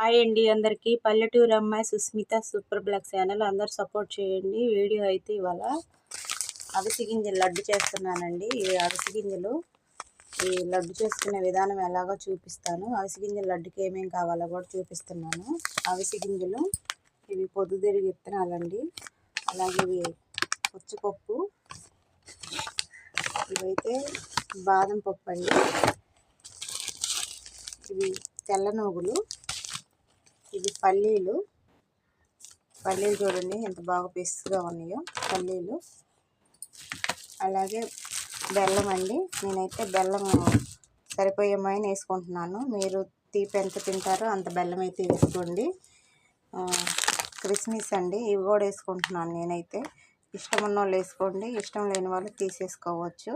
Hi అండి అందరికీ. పల్లెటూరు అమ్మాయి సుస్మిత సూపర్ బ్లాక్ ఛానల్. అందరు సపోర్ట్ చేయండి. వీడియో అయితే ఇవాళ అవిసి గింజలు లడ్డు చేస్తున్నానండి. ఇవి అవిసి గింజలు. ఈ లడ్డు చేసుకునే విధానం ఎలాగో చూపిస్తాను. అవిసి గింజలు లడ్డుకి ఏమేమి కావాలో కూడా చూపిస్తున్నాను. అవిసి గింజలు ఇవి పొద్దుతిరిగి విత్తనాలండి. అలాగే ఇవి పుచ్చపప్పు ఇవైతే బాదం పప్పు అండి. ఇవి తెల్ల నూగులు ఇవి పల్లీలు. పల్లీలు చూడండి ఎంత బాగా పెస్తుగా ఉన్నాయో పల్లీలు. అలాగే బెల్లం అండి. నేనైతే బెల్లం సరిపోయేమైన వేసుకుంటున్నాను. మీరు తీపి ఎంత తింటారో అంత బెల్లం అయితే వేసుకోండి. క్రిస్మస్ అండి ఇవి కూడా వేసుకుంటున్నాను నేనైతే. ఇష్టం ఉన్న వాళ్ళు వేసుకోండి ఇష్టం లేని వాళ్ళు తీసేసుకోవచ్చు.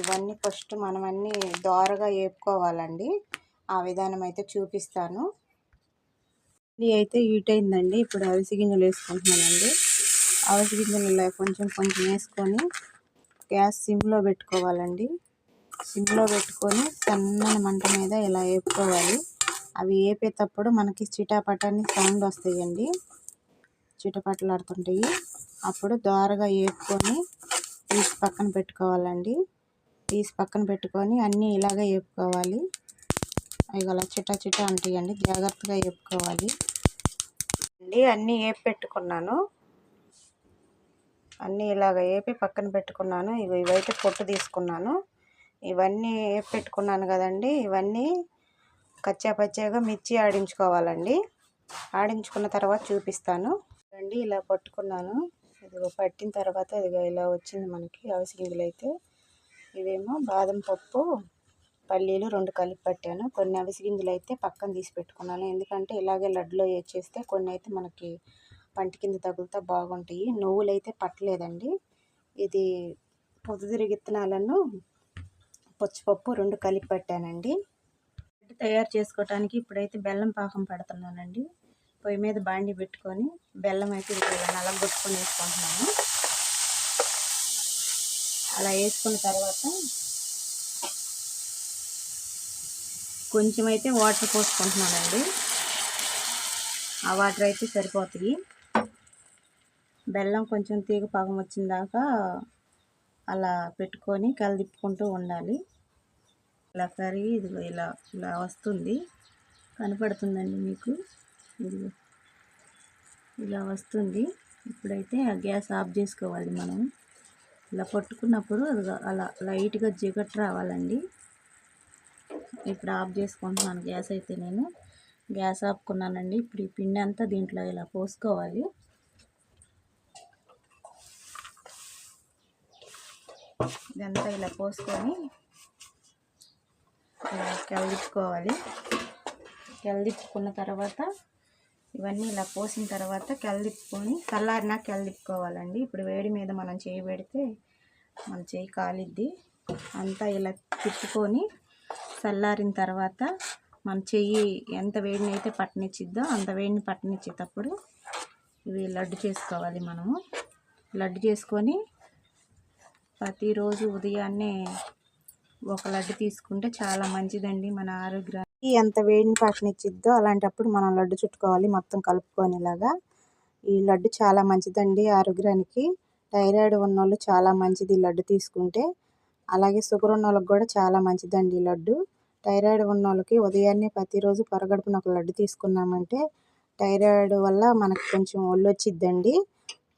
ఇవన్నీ ఫస్ట్ మనం అన్నీ దోరగా వేపుకోవాలండి ఆ విధానం అయితే చూపిస్తాను. ఇడ్లీ అయితే హీట్ అయిందండి. ఇప్పుడు అవిసి గింజలు వేసుకుంటున్నానండి. అవిసి గింజలు ఇలా కొంచెం కొంచెం వేసుకొని గ్యాస్ సిమ్లో పెట్టుకోవాలండి. సిమ్లో పెట్టుకొని సన్నని మంట మీద ఇలా వేపుకోవాలి. అవి వేపేటప్పుడు మనకి చిటాపటాన్ని సౌండ్ వస్తాయండి. చిటపటలాడుతుంటాయి. అప్పుడు దోరగా వేపుకొని తీసి పక్కన పెట్టుకోవాలండి. తీసి పక్కన పెట్టుకొని అన్నీ ఇలాగే వేపుకోవాలి. అవి అలా చిట చిటా అంటాయండి జాగ్రత్తగా వేపుకోవాలి. అండి. అన్నీ ఏపి పెట్టుకున్నాను. అన్నీ ఇలాగ వేపి పక్కన పెట్టుకున్నాను. ఇవి ఇవైతే పొట్టు తీసుకున్నాను. ఇవన్నీ వేపి పెట్టుకున్నాను కదండి. ఇవన్నీ కచ్చా పచ్చాగా మిర్చి ఆడించుకోవాలండి. ఆడించుకున్న తర్వాత చూపిస్తాను. అండి ఇలా పట్టుకున్నాను. ఇదిగో పట్టిన తర్వాత ఇదిగో ఇలా వచ్చింది మనకి. అవిసి అయితే ఇవేమో బాదం పప్పు పల్లీలు రెండు కలిపి పట్టాను. కొన్ని అవిసి గింజలు అయితే పక్కన తీసి పెట్టుకున్నాను. ఎందుకంటే ఇలాగే లడ్డులో వేసేస్తే కొన్ని అయితే మనకి పంటి కింద తగులుతా బాగుంటాయి. నువ్వులు అయితే పట్టలేదండి. ఇది పొద్దుతిరిగి విత్తనాలను పచ్చిపప్పు రెండు కలిపి పట్టానండి. తయారు చేసుకోవటానికి ఇప్పుడైతే బెల్లం పాకం పెడుతున్నానండి. పొయ్యి మీద బాండి పెట్టుకొని బెల్లం అయితే నలగొట్టుకొని వేసుకుంటున్నాను. అలా వేసుకున్న తర్వాత కొంచెం అయితే వాటర్ పోసుకుంటున్నానండి. ఆ వాటర్ అయితే సరిపోతాయి. బెల్లం కొంచెం తీగ పాకం వచ్చిన దాకా అలా పెట్టుకొని కలదిప్పుకుంటూ ఉండాలి. ఇలా కరిగి ఇదిగో ఇలా ఇలా వస్తుంది. కనపడుతుందండి మీకు? ఇది ఇలా వస్తుంది. ఇప్పుడైతే ఆ గ్యాస్ ఆఫ్ చేసుకోవాలి మనం. ఇలా పట్టుకున్నప్పుడు అలా లైట్గా జిగట్ రావాలండి. ఇప్పుడు ఆఫ్ చేసుకుంటున్నాను గ్యాస్ అయితే నేను. గ్యాస్ ఆపుకున్నానండి. ఇప్పుడు ఈ పిండి అంతా దీంట్లో ఇలా పోసుకోవాలి. ఇదంతా ఇలా పోసుకొని ఇలా కెలదిప్పుకోవాలి. కెలదిప్పుకున్న తర్వాత ఇవన్నీ ఇలా పోసిన తర్వాత కెలదిప్పుకొని చల్లారినా కెలదిప్పుకోవాలండి. ఇప్పుడు వేడి మీద మనం చేయి పెడితే మన చేయి కాలిద్ది. అంతా ఇలా తిప్పుకొని చల్లారిన తర్వాత మన చెయ్యి ఎంత వేడిని అయితే పట్టనిచ్చిద్దో అంత వేడిని పట్టనిచ్చేటప్పుడు ఇవి లడ్డు చేసుకోవాలి మనము. లడ్డు చేసుకొని ప్రతిరోజు ఉదయాన్నే ఒక లడ్డు తీసుకుంటే చాలా మంచిదండి మన ఆరోగ్యానికి. ఎంత వేడిని పట్టనిచ్చిద్దో అలాంటప్పుడు మనం లడ్డు చుట్టుకోవాలి మొత్తం కలుపుకొనేలాగా. ఈ లడ్డు చాలా మంచిదండి ఆరోగ్యానికి. థైరాయిడ్ ఉన్నోళ్ళు చాలా మంచిది లడ్డు తీసుకుంటే. అలాగే షుగర్ ఉన్న వాళ్ళకి కూడా చాలా మంచిదండి ఈ లడ్డు. థైరాయిడ్ ఉన్న వాళ్ళకి ఉదయాన్నే ప్రతిరోజు పొరగడుపున ఒక లడ్డు తీసుకున్నామంటే థైరాయిడ్ వల్ల మనకు కొంచెం ఒళ్ళు వచ్చిద్దండి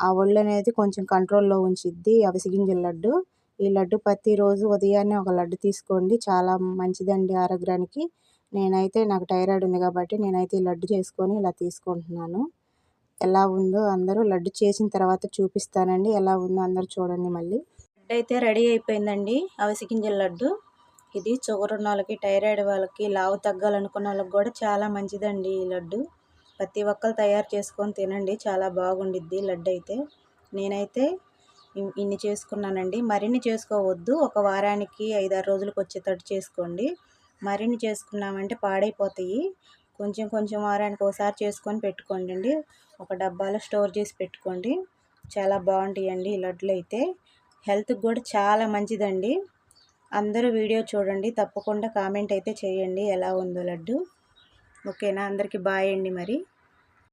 ఆ ఒళ్ళు అనేది కొంచెం కంట్రోల్లో ఉంచిద్ది అవిసిగింజల లడ్డు. ఈ లడ్డు ప్రతిరోజు ఉదయాన్నే ఒక లడ్డు తీసుకోండి చాలా మంచిదండి ఆరోగ్యానికి. నేనైతే నాకు థైరాయిడ్ ఉంది కాబట్టి నేనైతే ఈ లడ్డు చేసుకొని ఇలా తీసుకుంటున్నాను. ఎలా ఉందో అందరూ లడ్డు చేసిన తర్వాత చూపిస్తానండి ఎలా ఉందో అందరూ చూడండి మళ్ళీ. లడ్డు అయితే రెడీ అయిపోయిందండి అవిసి గింజల లడ్డు. ఇది షుగర్ ఉన్న వాళ్ళకి థైరాయిడ్ వాళ్ళకి లావు తగ్గాలనుకున్న వాళ్ళకి కూడా చాలా మంచిదండి ఈ లడ్డు. ప్రతి ఒక్కరు తయారు చేసుకొని తినండి చాలా బాగుండిద్ది లడ్డు అయితే. నేనైతే ఇన్ని చేసుకున్నానండి. మరిన్ని చేసుకోవద్దు ఒక వారానికి ఐదారు రోజులకు వచ్చేటట్టు చేసుకోండి. మరిన్ని చేసుకున్నామంటే పాడైపోతాయి. కొంచెం కొంచెం వారానికి ఒకసారి చేసుకొని పెట్టుకోండి ఒక డబ్బాలో స్టోర్ చేసి పెట్టుకోండి. చాలా బాగుంటాయండి ఈ లడ్లు అయితే. హెల్త్కి కూడా చాలా మంచిదండి. అందరూ వీడియో చూడండి తప్పకుండా కామెంట్ అయితే చేయండి. ఎలా ఉందో లడ్డు. ఓకేనా? అందరికీ బాయ్ అండి మరి.